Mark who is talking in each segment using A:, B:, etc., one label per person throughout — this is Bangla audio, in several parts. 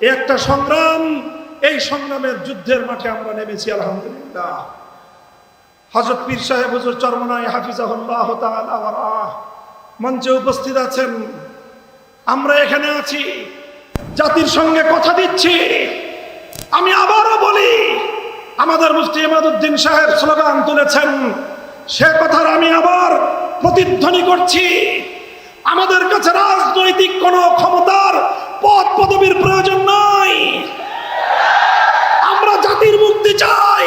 A: একটা সংগ্রাম, এই সংগ্রামের যুদ্ধের মাঠে আমরা নেমেছি, আলহামদুলিল্লাহ। হজরত পীর সাহেব হুজুর চরমনাই হাফিজাহুল্লাহ মঞ্চে উপস্থিত আছেন। আমরা এখানে আছি, জাতির সঙ্গে কথা দিচ্ছি। আমি আবারও বলি, আমাদের মুফতি ইমাদুদ্দিন সাহেব স্লোগান তুলেছেন, সে কথার আমি আবার প্রতিধ্বনি করছি। আমাদের কাছে রাজনৈতিক কোনো ক্ষমতার পদ পদবীর প্রয়োজন নাই আমরা জাতির মুক্তি চাই।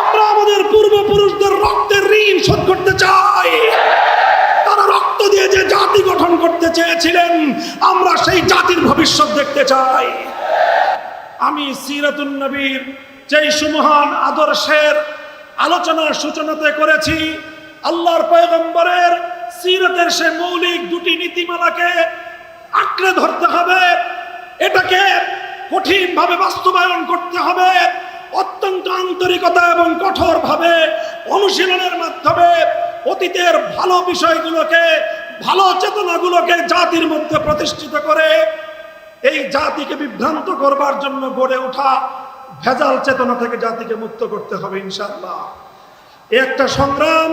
A: আমরা আমাদের পূর্বপুরুষদের রক্তের ঋণ শোধ করতে চাই। তারা রক্ত দিয়ে যে জাতি গঠন করতে চেয়েছিলেন, আমরা সেই জাতির ভবিষ্যৎ দেখতে চাই। আমি সিরাতুন নবীর যেই সুমহান আদর্শের আলোচনার সূচনাতে করেছি, আল্লাহর পয়গম্বরের সিরতের সে মৌলিক দুটি নীতিমালাকে আঁকড়ে ধরতে হবে। এটাকে কঠিনভাবে বাস্তবায়ন করতে হবে। অত্যন্ত আন্তরিকতা এবং কঠোরভাবে অনুশীলনের মাধ্যমে অতীতের ভালো বিষয়গুলোকে, ভালো চেতনাগুলোকে জাতির মধ্যে প্রতিষ্ঠিত করে এই জাতিকে বিভ্রান্ত করবার জন্য গড়ে ওঠা ভেজাল চেতনা থেকে জাতিকে মুক্ত করতে হবে ইনশাআল্লাহ। এ একটা সংগ্রাম,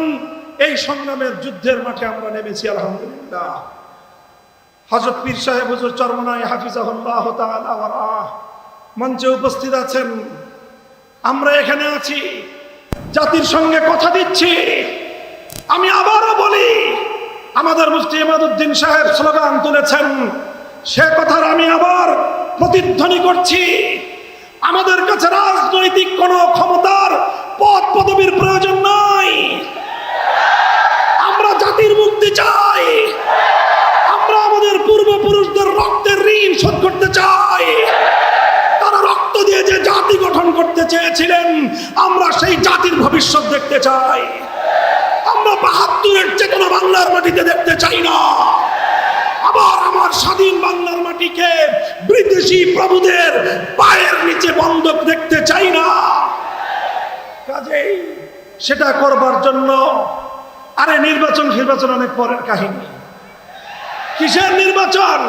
A: এই সংগ্রামের যুদ্ধের মাঠে আমরা নেমেছি, আলহামদুলিল্লাহ। হজরত পীর সাহেব হুজুর চরমনাই হাফিজাহুল্লাহ তাআলা মঞ্চে উপস্থিত আছেন আমরা এখানে আছি, জাতির সঙ্গে কথা দিচ্ছি। আমি আবারও বলি, আমাদের মুফতি ইমাদুদ্দিন সাহেব স্লোগান তুলেছেন, সে কথার আমি আবার প্রতিধ্বনি করছি। আমাদের কাছে রাজনৈতিক কোনো ক্ষমতার পদ পদবীর প্রয়োজন নাই। আমরা জাতির মুক্তি চাই। আমরা আমাদের পূর্বপুরুষদের রক্তের ঋণ শোধ করতে চাই। জাতি গঠন করতে চেয়েছিলেন, আমরা সেই জাতির ভবিষ্যৎ দেখতে চাই। আমরা বাহাত্তরের চেতনা বাংলার মাটিতে দেখতে চাই না। আবার আমার স্বাধীন বাংলার মাটিকে বিদেশি প্রভুদের পায়ের নিচে বন্ধক দেখতে চাই না। কাজেই সেটা করবার জন্য আরে নির্বাচন নির্বাচন অনেক পরের কাহিনী। কিসের নির্বাচন?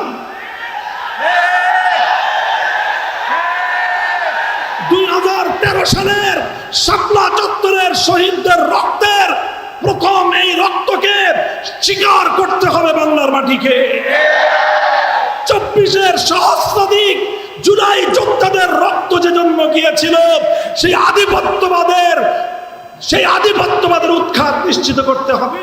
A: সালের শাপলা চত্বরের শহীদদের রক্তের প্রথম এই রক্তকে স্বীকার করতে হবে বাংলার মাটিকে। চব্বিশের সহস্রাধিক জুলাই যোদ্ধাদের রক্ত যে জন্ম গিয়েছিল, সেই আধিপত্যবাদের সেই আধিপত্যবাদের উৎখাত নিশ্চিত করতে হবে।